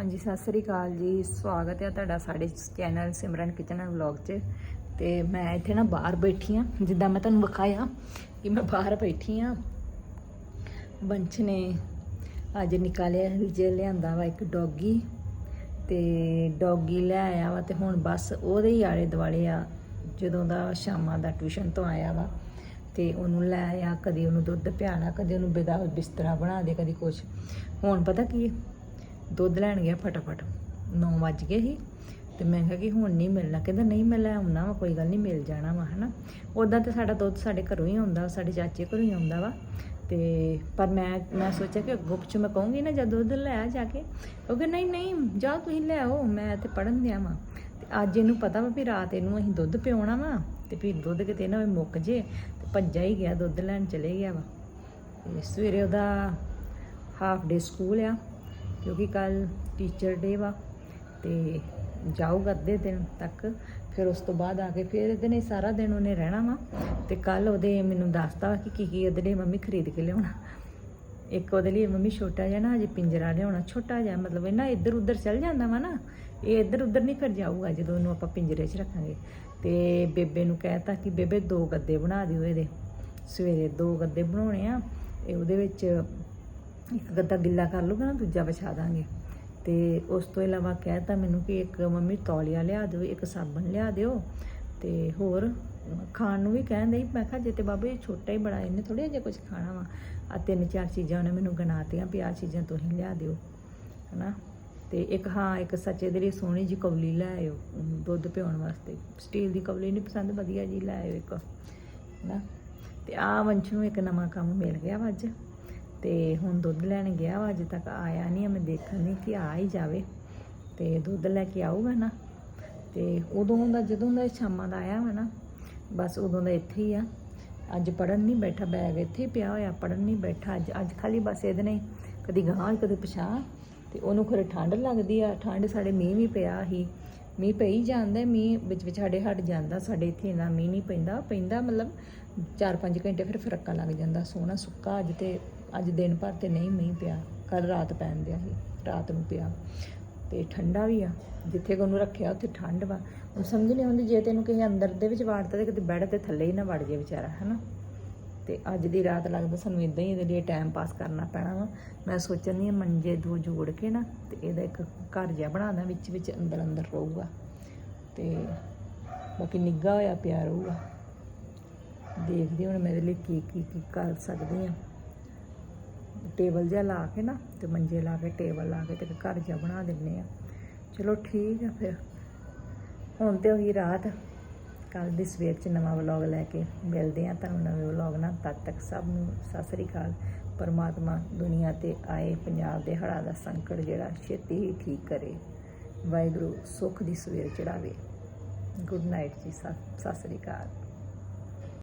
ਹਾਂਜੀ, ਸਤਿ ਸ੍ਰੀ ਅਕਾਲ ਜੀ। ਸਵਾਗਤ ਹੈ ਤੁਹਾਡਾ ਸਾਡੇ channel Simran kitchen and vlog 'ਚ। ਤੇ ਮੈਂ ਇੱਥੇ ਨਾ ਬਾਹਰ ਬੈਠੀ ਆ, ਜਿੱਦਾਂ ਮੈਂ ਤੁਹਾਨੂੰ ਵਿਖਾਇਆ ਕਿ ਮੈਂ ਬਾਹਰ ਬੈਠੀ ਆ। ਬੰਚ ਨੇ ਅੱਜ ਨਿਕਾਲਿਆ ਜੇ ਲਿਆਂਦਾ ਵਾ ਇੱਕ ਡੌਗੀ। ਤੇ ਡੌਗੀ ਲੈ ਆਇਆ ਵਾ ਤੇ ਹੁਣ ਬਸ ਉਹਦੇ ਹੀ ਆਲੇ ਦੁਆਲੇ ਆ, ਜਦੋਂ ਦਾ ਸ਼ਾਮਾਂ ਦਾ ਟਿਊਸ਼ਨ ਤੋਂ ਆਇਆ ਵਾ। ਤੇ ਉਹਨੂੰ ਲੈ ਆਇਆ ਕਦੇ ਉਹਨੂੰ ਦੁੱਧ ਪਿਆਣਾ, ਕਦੇ ਉਹਨੂੰ ਬਿਦਾ ਬਿਸਤਰਾ ਬਣਾ ਦੇ, ਕਦੇ ਕੁਛ। ਹੁਣ ਪਤਾ ਕੀ ਹੈ? ਦੁੱਧ ਲੈਣ ਗਿਆ ਫਟਾਫਟ 9 ਵੱਜ ਗਏ ਸੀ ਤੇ ਮੈਂ ਕਿਹਾ ਕਿ ਹੁਣ ਨਹੀਂ ਮਿਲਣਾ, ਕਹਿੰਦਾ ਨਹੀਂ ਮੈਂ ਲੈ ਆਉਣਾ ਵਾ, ਕੋਈ ਗੱਲ ਨਹੀਂ ਮਿਲ ਜਾਣਾ ਵਾ, ਹਨਾ। ਉਦਾਂ ਤੇ ਸਾਡਾ ਦੁੱਧ ਸਾਡੇ ਘਰੋਂ ਹੀ ਆਉਂਦਾ ਸਾਡੇ ਚਾਚੇ ਘਰੋਂ ਹੀ ਆਉਂਦਾ ਵਾ ਤੇ ਪਰ ਮੈਂ ਮੈਂ ਸੋਚਿਆ ਕਿ ਅੱਗੋਂ ਪਿੱਛੋਂ ਮੈਂ ਕਹੂੰਗੀ ਨਾ ਜਦ ਦੁੱਧ ਲੈ ਆ ਜਾ ਕੇ। ਉਹ ਨਹੀਂ ਨਹੀਂ, ਜਾ ਤੁਸੀਂ ਲੈ ਆਓ, ਮੈਂ ਤੇ ਪੜਨ ਦਿਆਂ ਵਾ। ਤੇ ਅੱਜ ਇਹਨੂੰ ਪਤਾ ਵਾ ਵੀ ਰਾਤ ਇਹਨੂੰ ਅਸੀਂ ਦੁੱਧ ਪਿਉਣਾ ਵਾ ਤੇ ਫਿਰ ਦੁੱਧ ਕਿਤੇ ਨਾ ਹੋਵੇ ਮੁੱਕ ਜੇ ਤੇ ਭੱਜਾ ਹੀ ਗਿਆ, ਦੁੱਧ ਲੈਣ ਚਲੇ ਗਿਆ ਵਾ। ਤੇ ਸਵੇਰੇ ਉਹਦਾ ਹਾਫ ਡੇ ਸਕੂਲ ਆ। ਕਿਉਂਕਿ ਕੱਲ ਟੀਚਰ ਡੇ ਵਾ ਤੇ ਜਾਊਗਾ ਅੱਧੇ ਦਿਨ ਤੱਕ, ਫਿਰ ਉਸ ਤੋਂ ਬਾਅਦ ਆ ਕੇ ਫਿਰ ਇਹਦੇ ਨੇ ਸਾਰਾ ਦਿਨ ਉਹਨੇ ਰਹਿਣਾ ਵਾ ਤੇ ਕੱਲ ਉਹਦੇ ਮੈਨੂੰ ਦੱਸਤਾ ਵਾ ਕਿ ਕੀ ਕੀ ਉਹਦੇ ਲਈ ਮੰਮੀ ਖਰੀਦ ਕੇ ਲਿਆਉਣਾ। ਇੱਕ ਉਹਦੇ ਲਈ ਮੰਮੀ ਛੋਟਾ ਜਿਹਾ ਨਾ, ਅਜੇ ਪਿੰਜਰਾ ਲਿਆਉਣਾ ਛੋਟਾ ਜਿਹਾ, ਮਤਲਬ ਇਹ ਨਾ ਇੱਧਰ ਉੱਧਰ ਚੱਲ ਜਾਂਦਾ ਵਾ ਨਾ, ਇਹ ਇੱਧਰ ਉੱਧਰ ਨਹੀਂ ਫਿਰ ਜਾਊਗਾ ਜਦੋਂ ਉਹਨੂੰ ਆਪਾਂ ਪਿੰਜਰੇ 'ਚ ਰੱਖਾਂਗੇ। ਤੇ ਬੇਬੇ ਨੂੰ ਕਹਿਤਾ ਕਿ ਬੇਬੇ ਦੋ ਗੱਦੇ ਬਣਾ ਦਿਓ ਇਹਦੇ। ਸਵੇਰੇ ਦੋ ਗੱਦੇ ਬਣਾਉਣੇ ਆ, ਇਹ ਉਹਦੇ ਵਿੱਚ ਇੱਕ ਗੱਦਾ ਗਿੱਲਾ ਕਰ ਲੂਗਾ ਨਾ, ਦੂਜਾ ਵਿਛਾ ਦਾਂਗੇ। ਤੇ ਉਸ ਤੋਂ ਇਲਾਵਾ ਕਹਿਤਾ ਮੈਨੂੰ ਕਿ ਇੱਕ ਮੰਮੀ ਤੌਲੀਆ ਲਿਆ ਦਿਓ, ਇੱਕ ਸਾਬਣ ਲਿਆ ਦਿਓ, ਤੇ ਹੋਰ ਖਾਣ ਨੂੰ ਵੀ ਕਹਿੰਦੇ ਸੀ ਮੈਂ ਕਿਹਾ, ਜੇ ਤੇ ਬਾਬਾ ਇਹ ਛੋਟਾ ਹੀ ਬੜਾ, ਇਹਨੇ ਥੋੜੀ ਜਿਹਾ ਕੁਝ ਖਾਣਾ ਵਾ। ਆ ਤਿੰਨ ਚਾਰ ਚੀਜ਼ਾਂ ਉਹਨੇ ਮੈਨੂੰ ਗਣਾਤੀਆਂ ਵੀ ਆਹ ਚੀਜ਼ਾਂ ਤੁਸੀਂ ਲਿਆ ਦਿਓ, ਹਨਾ? ਤੇ ਇੱਕ ਹਾਂ, ਇੱਕ ਸੱਚੇ ਦੇ ਲਈ ਸੋਹਣੀ ਜੀ ਕੌਲੀ ਲੈ ਆਇਓ, ਦੁੱਧ ਪਿਉਣ ਵਾਸਤੇ। ਸਟੀਲ ਦੀ ਕੌਲੀ ਨਹੀਂ ਪਸੰਦ, ਵਧੀਆ ਜੀ ਲੈ ਆਇਓ ਇੱਕ, ਹਨਾ? ਤੇ ਆ ਵੰਸ਼ ਨੂੰ ਇੱਕ ਨਵਾਂ ਕੰਮ ਮਿਲ ਗਿਆ ਵਾ ਅੱਜ। ਤੇ ਹੁਣ ਦੁੱਧ ਲੈਣ ਗਿਆ ਵਾ, ਅਜੇ ਤੱਕ ਆਇਆ ਨਹੀਂ ਆ ਮੈਂ ਦੇਖਣ ਨਹੀਂ ਕਿ ਆ ਹੀ ਜਾਵੇ। ਤੇ ਦੁੱਧ ਲੈ ਕੇ ਆਊਗਾ ਨਾ। ਤੇ ਉਦੋਂ ਦਾ ਜਦੋਂ ਦਾ ਸ਼ਾਮਾਂ ਦਾ ਆਇਆ ਵਾ ਨਾ, ਬਸ ਉਦੋਂ ਦਾ ਇੱਥੇ ਹੀ ਆ। ਅੱਜ ਪੜਨ ਨਹੀਂ ਬੈਠਾ, ਬੈਗ ਇੱਥੇ ਹੀ ਪਿਆ ਹੋਇਆ ਪੜਨ ਨਹੀਂ ਬੈਠਾ। ਅੱਜ ਅੱਜ ਖਾਲੀ ਬਸ ਇਹਦੇ ਨੇ ਕਦੀ ਗਾਂ ਕਦੀ ਪਛਾਂ ਤੇ ਉਹਨੂੰ ਖਰੇ ਠੰਡ ਲੱਗਦੀ ਆ। ਠੰਡ ਸਾਡੇ ਮੀਂਹ ਵੀ ਪਿਆ ਸੀ। ਮੀਂਹ ਪਈ ਜਾਂਦਾ, ਮੀਂਹ ਵਿੱਚ ਵਿੱਚ ਸਾਡੇ ਹਟ ਜਾਂਦਾ। ਸਾਡੇ ਇੱਥੇ ਇੰਨਾ ਮੀਂਹ ਨਹੀਂ ਪੈਂਦਾ। ਪੈਂਦਾ ਮਤਲਬ 4-5 ਘੰਟੇ ਫਿਰ ਫਰੱਕਾ ਲੱਗ ਜਾਂਦਾ। ਸੋਹਣਾ ਸੁੱਕਾ ਅੱਜ ਤੇ ਅੱਜ ਦਿਨ ਭਰ ਤੇ ਨਹੀਂ, ਮੀਂਹ ਪਿਆ। ਕੱਲ ਰਾਤ ਪੈਣ ਦਿਆ ਸੀ, ਰਾਤ ਨੂੰ ਪਿਆ। ਤੇ ਠੰਡਾ ਵੀ ਆ। ਜਿੱਥੇ ਕੋ ਉਹਨੂੰ ਰੱਖਿਆ, ਉੱਥੇ ਠੰਡ ਵਾ। ਹੁਣ ਸਮਝ ਨਹੀਂ ਆਉਂਦੀ ਜੇ ਤੈਨੂੰ ਕਿਸੇ ਅੰਦਰ ਦੇ ਵਿੱਚ ਵਾੜਤਾ ਤੇ ਕਿਤੇ ਬੈੱਡ ਤੇ ਥੱਲੇ ਹੀ ਨਾ ਵੜ ਜੇ ਵਿਚਾਰਾ, ਹਨਾ? ਤੇ ਅੱਜ ਦੀ ਰਾਤ ਲੱਗਦਾ ਸਾਨੂੰ ਇਦਾਂ ਹੀ ਇਹਦੇ ਲਈ ਟਾਈਮ ਪਾਸ ਕਰਨਾ ਪੈਣਾ ਵਾ। ਮੈਂ ਸੋਚਣੀ ਆ ਮੰਜੇ ਦੋ ਜੋੜ ਕੇ ਨਾ, ਤੇ ਇਹਦਾ ਇੱਕ ਘਰ ਜਿਹਾ ਬਣਾਦਾ ਵਿੱਚ ਵਿੱਚ ਅੰਦਰ ਅੰਦਰ ਰਹੂਗਾ। ਤੇ ਬਾਕੀ ਨਿੱਗਾ ਹੋਇਆ ਪਿਆ ਰਹੂਗਾ। ਦੇਖਦੇ ਹੁਣ ਮੇਰੇ ਲਈ ਕੀ ਕੀ ਕੀ ਕਰ ਸਕਦੀ ਆ ਟੇਬਲ ਜਿਹਾ ਲਾ ਕੇ ਨਾ ਤੇ ਮੰਜੇ ਲਾ ਕੇ ਟੇਬਲ ਲਾ ਕੇ ਤੇ ਘਰ ਜਿਹਾ ਬਣਾ ਦਿੰਨੇ ਆ। ਚਲੋ ਠੀਕ ਆ ਫਿਰ। ਹੁਣ ਤੇ ਹੋਈ ਰਾਤ। ਕੱਲ ਦੀ ਸਵੇਰ ਚ ਨਵਾਂ ਵਲੌਗ ਲੈ ਕੇ ਮਿਲਦੇ ਆ ਤੁਹਾਨੂੰ। ਨਵੇਂ ਵਲੌਗ ਨਾਲ ਤਦ ਤੱਕ ਸਭ ਨੂੰ ਸਤਿ ਸ੍ਰੀ ਅਕਾਲ। ਪਰਮਾਤਮਾ ਦੁਨੀਆ ਤੇ ਆਏ, ਪੰਜਾਬ ਦੇ ਹੜ੍ਹਾਂ ਦਾ ਸੰਕਟ ਜਿਹੜਾ, ਛੇਤੀ ਹੀ ਠੀਕ ਕਰੇ। ਵਾਹਿਗੁਰੂ ਸੁੱਖ ਦੀ ਸਵੇਰ ਚੜਾਵੇ। ਗੁੱਡ ਨਾਈਟ ਜੀ, ਸਤਿ ਸਤਿ ਸ੍ਰੀ ਅਕਾਲ।